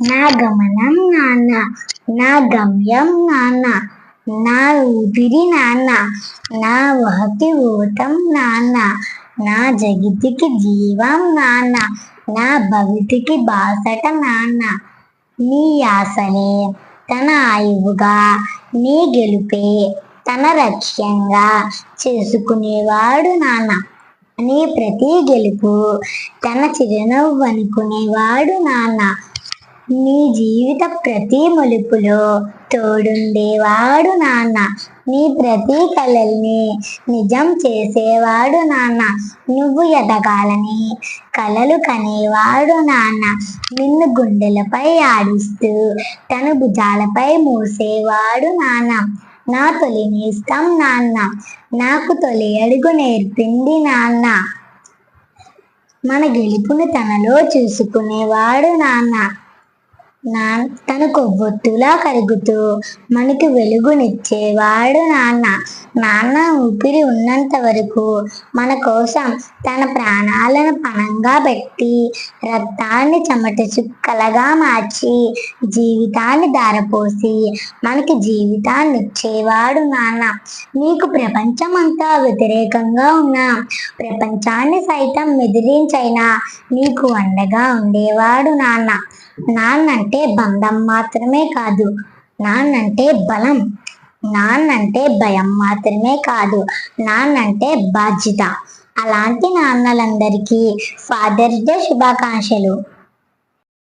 నా గమనం నాన్న నా గమ్యం నాన్న నా ఊపిరి నాన్న నా వహతి ఊతం నాన్న నా జగితికి జీవం నాన్న నా భవితికి బాసట నాన్న. నీ ఆశలే తన ఆయువుగా నీ గెలుపే తన లక్ష్యంగా చేసుకునేవాడు నాన్న. నీ ప్రతి గెలుపు తన చిరునవ్వు అనుకునేవాడు నాన్న. నీ జీవిత ప్రతి మలుపులో తోడుండేవాడు నాన్న. నీ ప్రతి కలల్ని నిజం చేసేవాడు నాన్న. నువ్వు ఎదగాలని కలలు కనేవాడు నాన్న. నిన్ను గుండెలపై ఆడిస్తూ తన భుజాలపై మూసేవాడు నాన్న. నా తొలి నేస్తం నాన్న. నాకు తొలి అడుగు నేర్పింది నాన్న. మన గెలుపును తనలో చూసుకునేవాడు నాన్న. నా తన కొవ్వొత్తులా కరుగుతూ మనకి వెలుగునిచ్చేవాడు నాన్న. నాన్న ఊపిరి ఉన్నంత వరకు మన కోసం తన ప్రాణాలను పణంగా పెట్టి రక్తాన్ని చెమట చుక్కలగా మార్చి జీవితాన్ని ధారపోసి మనకి జీవితాన్ని ఇచ్చేవాడు నాన్న. నీకు ప్రపంచమంతా వ్యతిరేకంగా ఉన్న ప్రపంచాన్ని సైతం మెదిరించైనా నీకు అండగా ఉండేవాడు నాన్న. నాన్నంటే బంధం మాత్రమే కాదు నాన్నంటే బలం. నాన్నంటే భయం మాత్రమే కాదు. నాన్నంటే బాధ్యత. అలాంటి నాన్నలందరికీ ఫాదర్స్ డే శుభాకాంక్షలు.